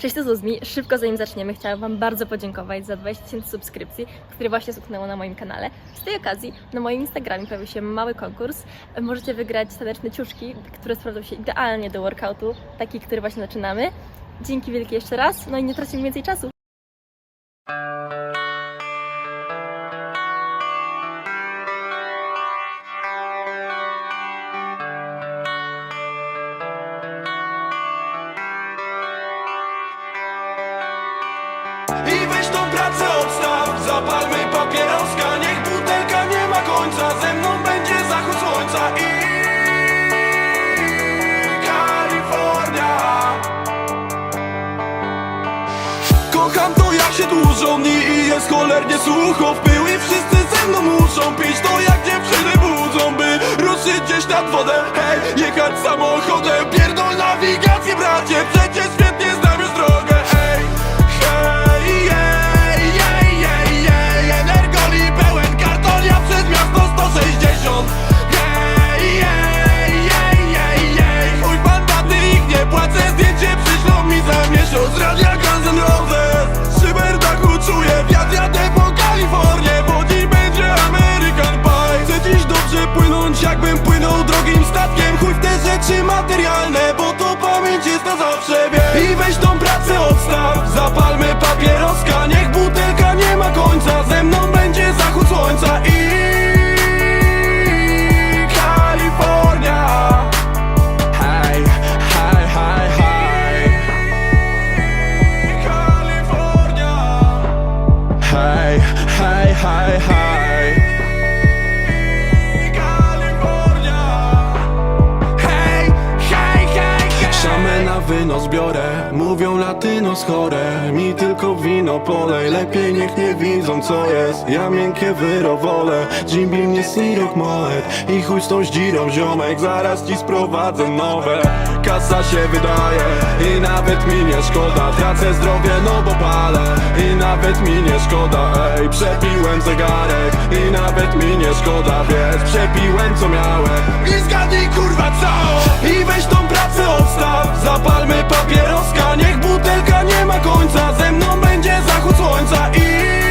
Cześć, to Zuzmi. Szybko zanim zaczniemy, chciałam Wam bardzo podziękować za 20 tysięcy subskrypcji, które właśnie suknęło na moim kanale. Z tej okazji na moim Instagramie pojawił się mały konkurs. Możecie wygrać taneczne ciuszki, które sprawdzą się idealnie do workoutu, taki, który właśnie zaczynamy. Dzięki wielkie jeszcze raz, no i nie tracimy więcej czasu. Dni I jest cholernie sucho w pył I wszyscy ze mną muszą pić. To jak dziewczyny budzą By ruszyć gdzieś nad wodę. Hej, jechać samochodem Pierdol nawigację bracie. Przecież świetnie znam już drogę. Hej, hej, jej, jej, jej, jej. Energoli pełen karton Ja przez miasto 160 Jej, jej, jej, jej, jej. Mój bandaty ich nie płacę Zdjęcie przyślą mi za miesiąc. Radia Guns materialne Bo to pamięć jest na zawsze wie I weź tą pracę odstaw Zapalmy papieroska Niech butelka nie ma końca Ze mną będzie zachód słońca I cold wino polej Lepiej niech nie widzą co jest. Ja miękkie wyrowolę Jimby mnie sirok moet I chuj z tą zdzirą ziomek Zaraz ci sprowadzę nowe. Kasa się wydaje I nawet mi nie szkoda. Tracę zdrowie no bo palę I nawet mi nie szkoda. Ej, przepiłem zegarek I nawet mi nie szkoda. Wiesz, przepiłem co miałem. I zgadnij kurwa co? I weź tą pracę odstaw. Zapalmy papieroska Niech butelka nie ma końca. Ze mną będzie zachód słońca I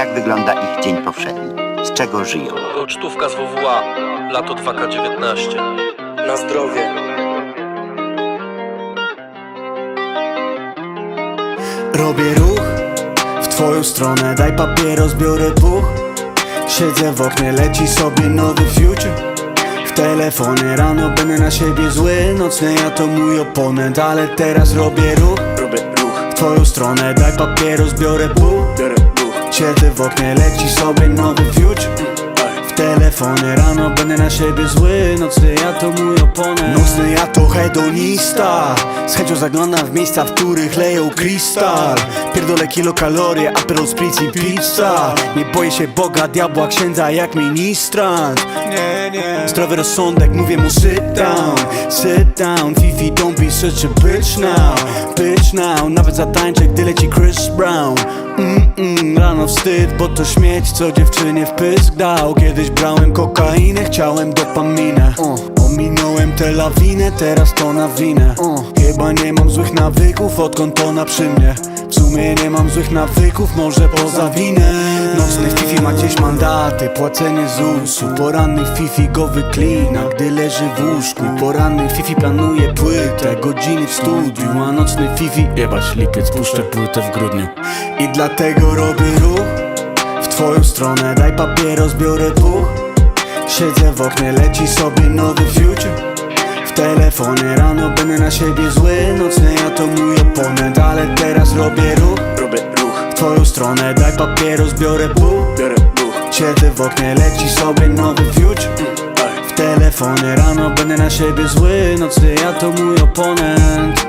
Jak wygląda ich dzień powszedni? Z czego żyją? Pocztówka z WWA, lato 2K19. Na zdrowie. Robię ruch w twoją stronę, daj papieros, biorę puch Siedzę w oknie, leci sobie nowy future W telefonie rano będę na siebie zły Nocny ja to mój oponent, ale teraz robię ruch Robię ruch, W twoją stronę, daj papieros, biorę puch biorę. Siedzę w oknie, leci sobie nowy future. W telefonie rano będę na siebie zły. Nocny ja to mój oponent. Nocny ja to hedonista. Z chęcią zaglądam w miejsca, w których leją krystal. Pierdolę kilokalorie, aperol spritz i pizza. Nie boję się Boga, diabła, księdza jak ministrant. Nie, nie. Zdrowy rozsądek, mówię mu sit down Sit down, Fifi don't be such a bitch now. Bitch now, nawet zatańczę, gdy leci Chris Brown Rano wstyd, bo to śmieć, co dziewczynie w pysk dał Kiedyś brałem kokainę, chciałem dopaminę uh. Ominąłem tę lawinę, teraz to na winę. Uh. Chyba nie mam złych nawyków, odkąd ona przy mnie. W sumie nie mam złych nawyków, może poza winę. Nocny Fifi ma gdzieś mandaty, płacenie ZUS-u. Poranny Fifi go wyklina, gdy leży w łóżku. Poranny Fifi planuje płytę, godziny w studiu A nocny Fifi, jebać lipiec, puszczę płytę w grudniu. I dlatego robię ruch w twoją stronę. Daj papieros, biorę puch Siedzę w oknie, leci sobie nowy future. W telefonie rano będę na siebie zły Nocny ja to mój oponent Ale teraz robię ruch. Robię ruch, W twoją stronę daj papieros, biorę pół. Biorę ruch. Siedzę w oknie, leci sobie nowy future. W telefonie rano będę na siebie zły Nocny ja to mój oponent.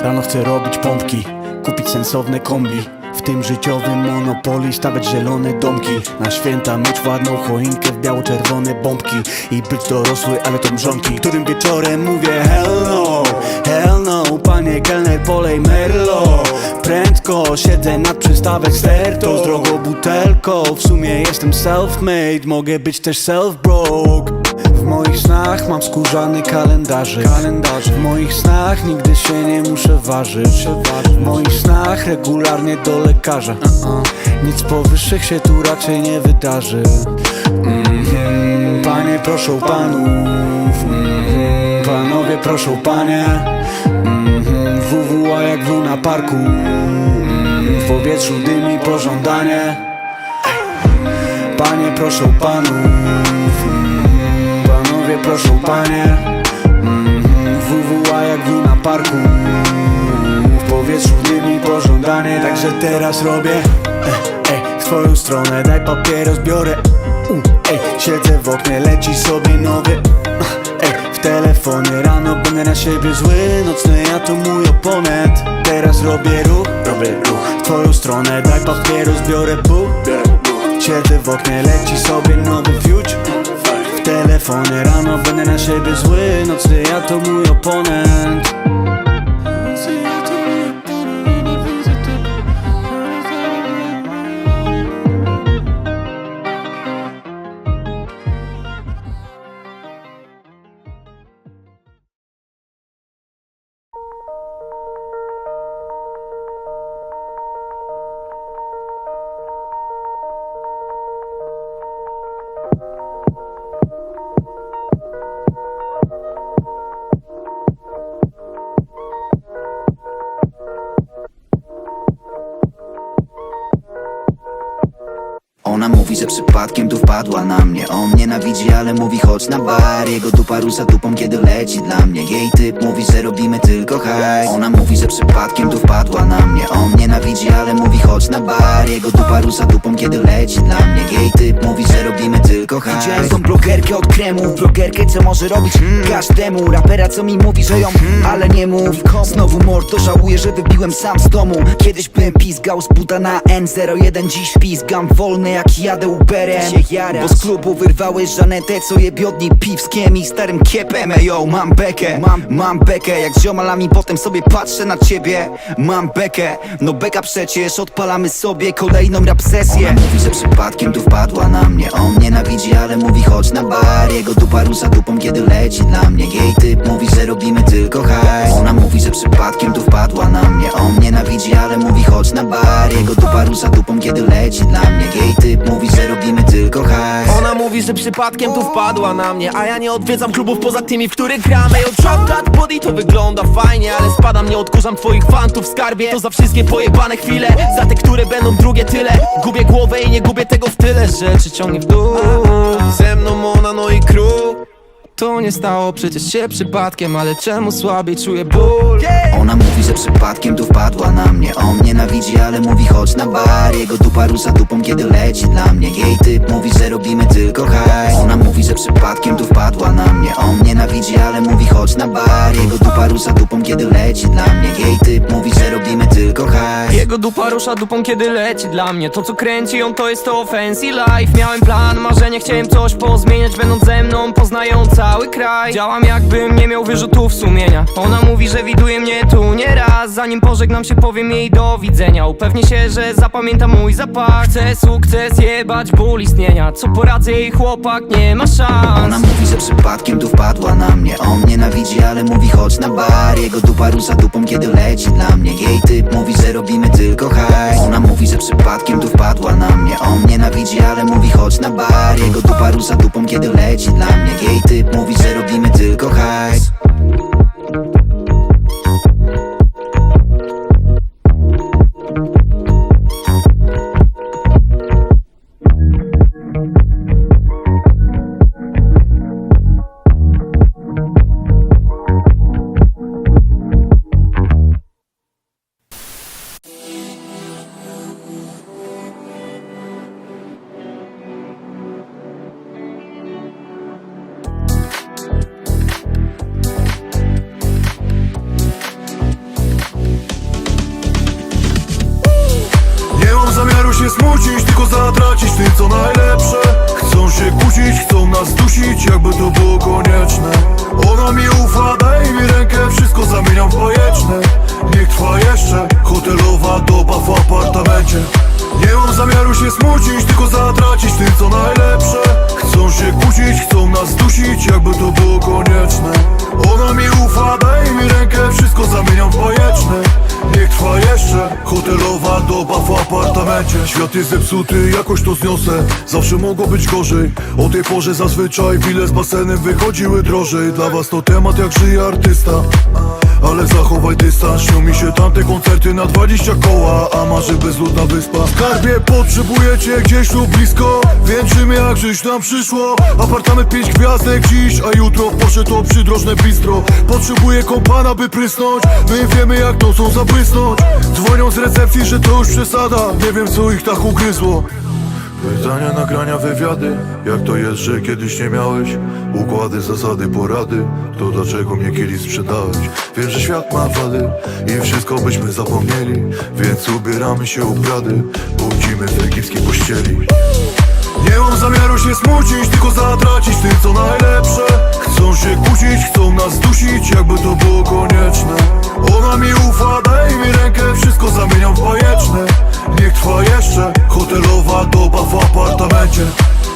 Rano chcę robić pompki Kupić sensowne kombi w tym życiowym monopoli stawiać zielone domki. Na święta mieć ładną choinkę w biało-czerwone bombki I być dorosły, ale to mrzonki. Którym wieczorem mówię hell no Hell no, panie kelner polej merlo. Prędko siedzę nad przystawek sterto Z drogą butelką, w sumie jestem self-made Mogę być też self-broke moich snach mam skórzany kalendarzyk. Kalendarze. W moich snach nigdy się nie muszę ważyć. W moich snach regularnie do lekarza. Nic powyższych się tu raczej nie wydarzy. Mhm. Panie proszą panów Mhm. Panowie proszą panie. Mhm. WWA jak w na parku. W powietrzu dym i pożądanie Panie proszą panów Proszą panie. Mhm, WWA jak w na parku. W powietrzu dym i pożądanie. Także teraz robię. Ej, ej, W twoją stronę. Daj papieros biorę U, ej, Siedzę w oknie leci sobie nowy. Ej, w telefonie. Rano będę na siebie zły Nocny ja to mój oponent. Teraz robię ruch. Robię ruch, W twoją stronę. Daj papieros biorę pół biorę ruch. Siedzę w oknie, leci sobie nowy future W telefonie. Rano będę na siebie zły Nocny ja to mój oponent mówi, że przypadkiem tu wpadła na mnie. On nienawidzi, ale mówi chodź na bar. Jego dupa rusza dupą, kiedy leci dla mnie. Jej typ mówi, że robimy tylko hajs. Ona mówi, że przypadkiem tu wpadła na mnie. On nienawidzi, ale mówi chodź na bar. Jego dupa rusza dupą, kiedy leci dla mnie. Jej typ mówi, że robimy tylko hajs. Widziałem tą blogerkę od kremu. Blogerkę, co może robić każdemu. Rapera, co mi mówi, że ją, ale nie mów. Znowu mordo, żałuję, że wybiłem sam z domu. Kiedyś bym pizgał z buta na N01 Dziś pizgam wolny jak jadę Uberem. Bo z klubu wyrwałeś Żanetę, co je biodni piwskiem i starym kiepem. Ejo, mam bekę, mam, mam bekę. Jak z ziomalami potem sobie patrzę na ciebie Mam bekę, no beka przecież Odpalamy sobie kolejną rap sesję. Ona mówi, że przypadkiem tu wpadła na mnie. On nienawidzi, ale mówi chodź na bar. Jego dupa rusza dupą, kiedy leci dla mnie. Jej typ mówi, że robimy tylko hajs. Ona mówi, że przypadkiem tu wpadła na mnie. On nienawidzi, ale mówi chodź na bar. Jego dupa rusza dupą, kiedy leci dla mnie. Jej typ mówi, że robimy tylko hajs. Ona mówi, że przypadkiem tu wpadła na mnie A ja nie odwiedzam klubów poza tymi, w których gramy. Drop that body to wygląda fajnie Ale spadam, nie odkurzam twoich fantów w skarbie. To za wszystkie pojebane chwile Za te, które będą drugie tyle. Gubię głowę i nie gubię tego w tyle. Rzeczy ciągnie w dół. Ze mną ona, no i kruk to nie stało przecież się przypadkiem Ale czemu słabiej czuję ból? Ona mówi, że przypadkiem tu wpadła na mnie. On nienawidzi, ale mówi chodź na bar. Jego dupa rusza dupą, kiedy leci dla mnie. Jej typ mówi, że robimy tylko hajs. Ona mówi, że przypadkiem tu wpadła na mnie. On nienawidzi, ale mówi chodź na bar Jego dupa rusza dupą, kiedy leci dla mnie. Jej typ mówi, że robimy tylko hajs. Jego dupa rusza dupą, kiedy leci dla mnie. To co kręci ją, to jest to fancy life. Miałem plan, marzenie, chciałem coś pozmieniać. Będąc ze mną, poznając cały kraj. Działam jakbym nie miał wyrzutów sumienia. Ona mówi, że widuje mnie tu nie raz. Zanim pożegnam się, powiem jej do widzenia. Upewnię się, że zapamięta mój zapach. Chcę sukces, jebać ból istnienia. Co poradzę jej chłopak, nie ma szans. Ona mówi, że przypadkiem tu wpadła na mnie. On nienawidzi, ale mówi chodź na bar. Jego dupa rusza dupą, kiedy leci dla mnie. Jej typ mówi, że robimy tylko hajs. Ona mówi, że przypadkiem tu wpadła na mnie. On nienawidzi, ale mówi chodź na bar. Jego dupa rusza dupą, kiedy leci dla mnie. Jej typ mówi, że robimy tylko hajs się smucić, tylko zatracić ty co najlepsze. Chcą się kłócić, chcą nas dusić, jakby to było konieczne. Ona mi ufa, daj mi rękę, wszystko zamieniam w bajeczne. Niech trwa jeszcze hotelowa doba w apartamencie. Nie mam zamiaru się smucić, tylko zatracić ty co najlepsze. Chcą się kłócić, chcą nas dusić Świat jest zepsuty, jakoś to zniosę. Zawsze mogło być gorzej. O tej porze zazwyczaj wile z basenem wychodziły drożej. Dla was to temat jak żyje artysta ale zachowaj dystans, śnią mi się tamte koncerty na 20 koła A marzy bezludna wyspa. Skarbie, potrzebujecie gdzieś tu blisko Wieńczymy jak żyć nam przyszło. Apartament 5 gwiazdek dziś, a jutro w Porsche to przydrożne bistro. Potrzebuję kompana by prysnąć My wiemy jak nocą zabłysnąć. Dzwonią z recepcji, że to już przesada Nie wiem co ich tak ugryzło Pytania, nagrania, wywiady. Jak to jest, że kiedyś nie miałeś? Układy, zasady, porady. To dlaczego mnie kiedyś sprzedałeś? Wiem, że świat ma wady I wszystko byśmy zapomnieli Więc ubieramy się u Prady Budzimy w egipskiej pościeli. Nie mam zamiaru się smucić, tylko zatracić tym co najlepsze. Chcą się kłócić, chcą nas dusić, jakby to było konieczne. Ona mi ufa, daj mi rękę, wszystko zamieniam w bajeczne Niech trwa jeszcze hotelowa doba w apartamencie.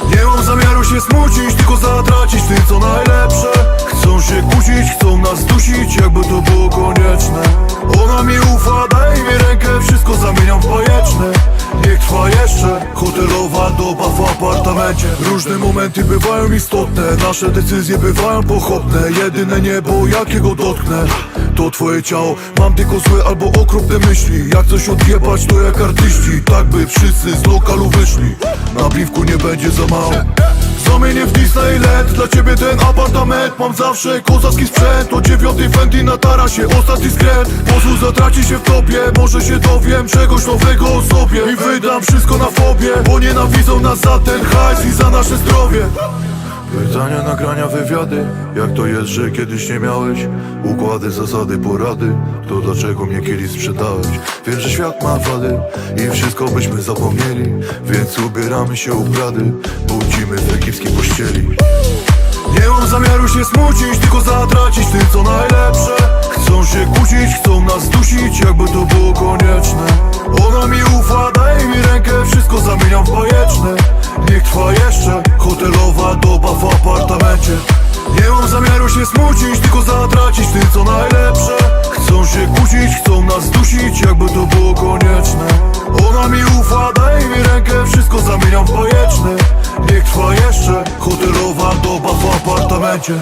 Nie mam zamiaru się smucić, tylko zatracić tym co najlepsze. Chcą się kłócić, chcą nas dusić, jakby to było konieczne. Ona mi ufa, daj mi jeszcze hotelowa doba w apartamencie. Różne momenty bywają istotne. Nasze decyzje bywają pochopne. Jedyne niebo jakiego dotknę To twoje ciało. Mam tylko złe albo okropne myśli. Jak coś odjebać to jak artyści. Tak by wszyscy z lokalu wyszli. Na piwku nie będzie za mało. Zamienię w Disneyland Dla ciebie ten apartament. Mam zawsze kozacki sprzęt. O dziewiątej Fendi na tarasie. Ostatni skręt. Pozwól zatraci się w tobie. Może się dowiem czegoś nowego o sobie. I wydam wszystko na fobie Bo nienawidzą nas za ten hajs I za nasze zdrowie. Pytania, nagrania, wywiady. Jak to jest, że kiedyś nie miałeś? Układy, zasady, porady. To dlaczego mnie kiedyś sprzedałeś? Wiem, że świat ma wady I wszystko byśmy zapomnieli. Więc ubieramy się u Prady Budzimy w egipskiej pościeli nie mam zamiaru się smucić, tylko zatracić tym co najlepsze. Chcą się kłócić, chcą nas dusić, jakby to było konieczne. Ona mi ufa, daj mi rękę, wszystko zamieniam w bajeczne. Niech trwa jeszcze hotelowa doba w apartamencie. Nie mam zamiaru się smucić, tylko zatracić tym co najlepsze. Chcą się kłócić, chcą nas dusić, jakby to było konieczne. Ona mi ufa, daj mi rękę, bajeczne Niech trwa jeszcze hotelowa doba w apartamencie